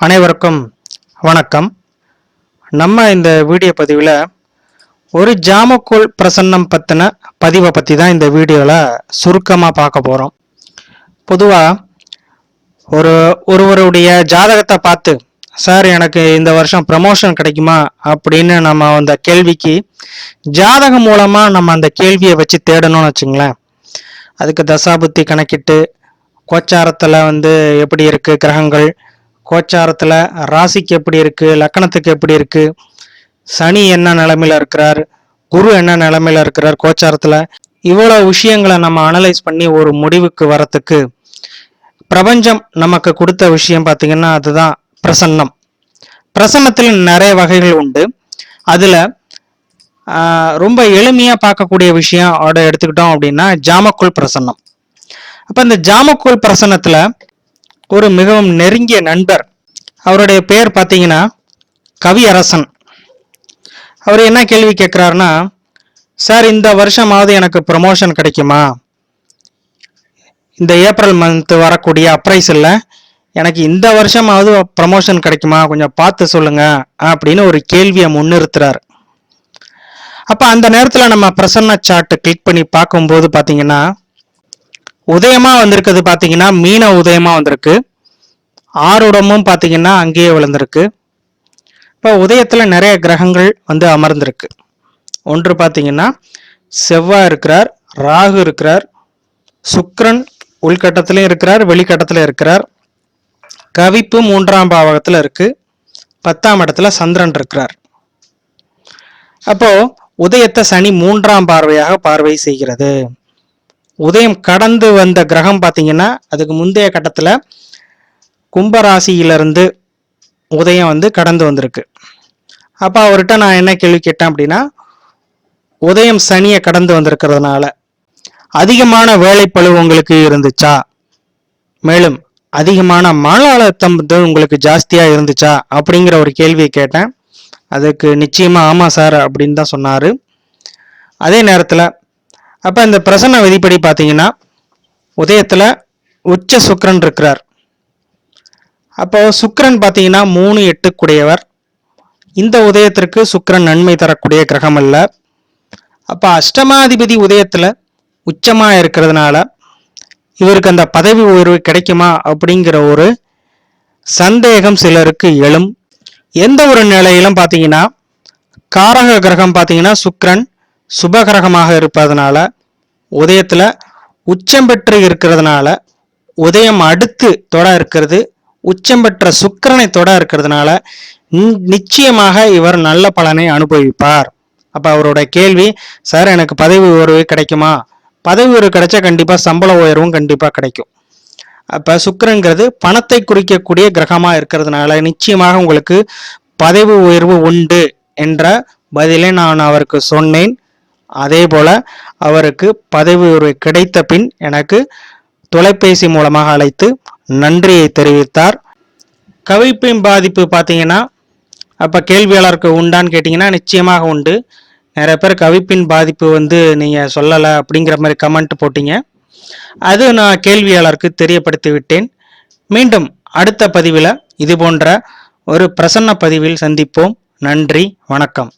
அனைவருக்கும் வணக்கம். நம்ம இந்த வீடியோ பதிவில் ஒரு ஜாமக்கோள் பிரசன்னம் பற்றின பதிவை பற்றி தான் இந்த வீடியோவில் சுருக்கமாக பார்க்க போகிறோம் பொதுவாக ஒரு ஒருவருடைய ஜாதகத்தை பார்த்து சார் எனக்கு இந்த வருஷம் ப்ரமோஷன் கிடைக்குமா? அப்படின்னு நம்ம அந்த கேள்விக்கு ஜாதகம் மூலமாக நம்ம அந்த கேள்வியை வச்சு தேடணும்னு வச்சுங்களேன். அதுக்கு தசாபுத்தி கணக்கிட்டு கோச்சாரத்தில் வந்து எப்படி இருக்குது கிரகங்கள் கோச்சாரத்தில் ராசிக்கு எப்படி இருக்குது லக்கணத்துக்கு எப்படி இருக்குது சனி என்ன நிலமையில இருக்கிறார் குரு என்ன நிலமையில இருக்கிறார் கோச்சாரத்தில் இவ்வளோ விஷயங்களை நம்ம அனலைஸ் பண்ணி ஒரு முடிவுக்கு வரத்துக்கு பிரபஞ்சம் நமக்கு கொடுத்த விஷயம் பார்த்தீங்கன்னா அதுதான் பிரசன்னம். பிரசன்னத்தில் நிறைய வகைகள் உண்டு. அதில் ரொம்ப எளிமையாக பார்க்கக்கூடிய விஷயம் அதை எடுத்துக்கிட்டோம் அப்படின்னா ஜாமக்குள் பிரசன்னம். அப்போ இந்த ஜாமக்குள் பிரசன்னத்தில் ஒரு மிகவும் நெருங்கிய நண்பர். அவருடைய பேர் பார்த்தீங்கன்னா கவியரசன். அவர் என்ன கேள்வி கேட்குறாருன்னா சார் இந்த வருஷமாவது எனக்கு ப்ரமோஷன் கிடைக்குமா? இந்த ஏப்ரல் மந்த் வரக்கூடிய அப்ரைஸில் எனக்கு இந்த வருஷமாவது ப்ரமோஷன் கிடைக்குமா? கொஞ்சம் பார்த்து சொல்லுங்க அப்படின்னு ஒரு கேள்வியை முன்னிறுத்துறாரு. அப்போ அந்த நேரத்தில் நம்ம பிரசன்ன சார்ட்டை கிளிக் பண்ணி பார்க்கும்போது பார்த்தீங்கன்னா உதயமா வந்திருக்கிறது பார்த்தீங்கன்னா மீன உதயமா வந்திருக்கு. ஆறுடமும் பார்த்தீங்கன்னா அங்கேயே விழுந்திருக்கு. இப்போ உதயத்தில் நிறைய கிரகங்கள் வந்து அமர்ந்திருக்கு. ஒன்று பார்த்தீங்கன்னா செவ்வாய் இருக்கிறார் ராகு இருக்கிறார் சுக்ரன் உள்கட்டத்திலையும் இருக்கிறார் வெளிக்கட்டத்தில் இருக்கிறார். கவிப்பு மூன்றாம் பாவகத்தில் இருக்கு. பத்தாம் இடத்துல சந்திரன் இருக்கிறார். அப்போ உதயத்தை சனி மூன்றாம் பார்வையாக பார்வை செய்கிறது. உதயம் கடந்து வந்த கிரகம் பார்த்தீங்கன்னா அதுக்கு முந்தைய கட்டத்தில் கும்பராசியிலிருந்து உதயம் வந்து கடந்து வந்திருக்கு. அப்போ அவர்கிட்ட நான் என்ன கேள்வி கேட்டேன் அப்படின்னா உதயம் சனியை கடந்து வந்திருக்கிறதுனால அதிகமான வேலைப்பளு உங்களுக்கு இருந்துச்சா? மேலும் அதிகமான மன அழுத்தம் வந்து உங்களுக்கு ஜாஸ்தியாக இருந்துச்சா? அப்படிங்கிற ஒரு கேள்வியை கேட்டேன். அதுக்கு நிச்சயமாக ஆமாம் சார் அப்படின்னு தான் சொன்னார். அதே நேரத்தில் அப்போ இந்த பிரசன்ன விதிப்படி பார்த்தீங்கன்னா உதயத்தில் உச்ச சுக்கரன் இருக்கிறார். அப்போ சுக்கரன் பார்த்தீங்கன்னா மூணு எட்டுக்குடையவர். இந்த உதயத்திற்கு சுக்கரன் நன்மை தரக்கூடிய கிரகம் அல்ல. அப்போ அஷ்டமாதிபதி உதயத்தில் உச்சமாக இருக்கிறதுனால இவருக்கு அந்த பதவி உயர்வு கிடைக்குமா அப்படிங்கிற ஒரு சந்தேகம் சிலருக்கு எழும். எந்த ஒரு நிலையிலும் பார்த்தீங்கன்னா காரக கிரகம் பார்த்தீங்கன்னா சுக்கரன் சுபகிரகமாக இருப்பதனால உதயத்தில் உச்சம் பெற்று இருக்கிறதுனால உதயம் அடுத்து தொட இருக்கிறது உச்சம் பெற்ற சுக்கரனை தொட இருக்கிறதுனால நிச்சயமாக இவர் நல்ல பலனை அனுபவிப்பார். அப்போ அவரோட கேள்வி சார் எனக்கு பதவி உயர்வு கிடைக்குமா? பதவி உயர்வு கிடைச்சா கண்டிப்பாக சம்பள உயர்வும் கண்டிப்பாக கிடைக்கும். அப்போ சுக்கரங்கிறது பணத்தை குறிக்கக்கூடிய கிரகமாக இருக்கிறதுனால நிச்சயமாக உங்களுக்கு பதவி உயர்வு உண்டு என்ற பதிலை நான் அவருக்கு சொன்னேன். அதே போல அவருக்கு பதவி உயர்வு கிடைத்த பின் எனக்கு தொலைபேசி மூலமாக அழைத்து நன்றியை தெரிவித்தார். கவிப்பின் பாதிப்பு பார்த்தீங்கன்னா அப்போ கேள்வியாளருக்கு உண்டான்னு கேட்டிங்கன்னா நிச்சயமாக உண்டு. நிறைய பேர் கவிப்பின் பாதிப்பு வந்து நீங்கள் சொல்லலை அப்படிங்கிற மாதிரி கமெண்ட் போட்டீங்க. அது நான் கேள்வியாளருக்கு தெரியப்படுத்தி விட்டேன். மீண்டும் அடுத்த பதிவில் இது போன்ற ஒரு பிரசன்ன பதிவில் சந்திப்போம். நன்றி வணக்கம்.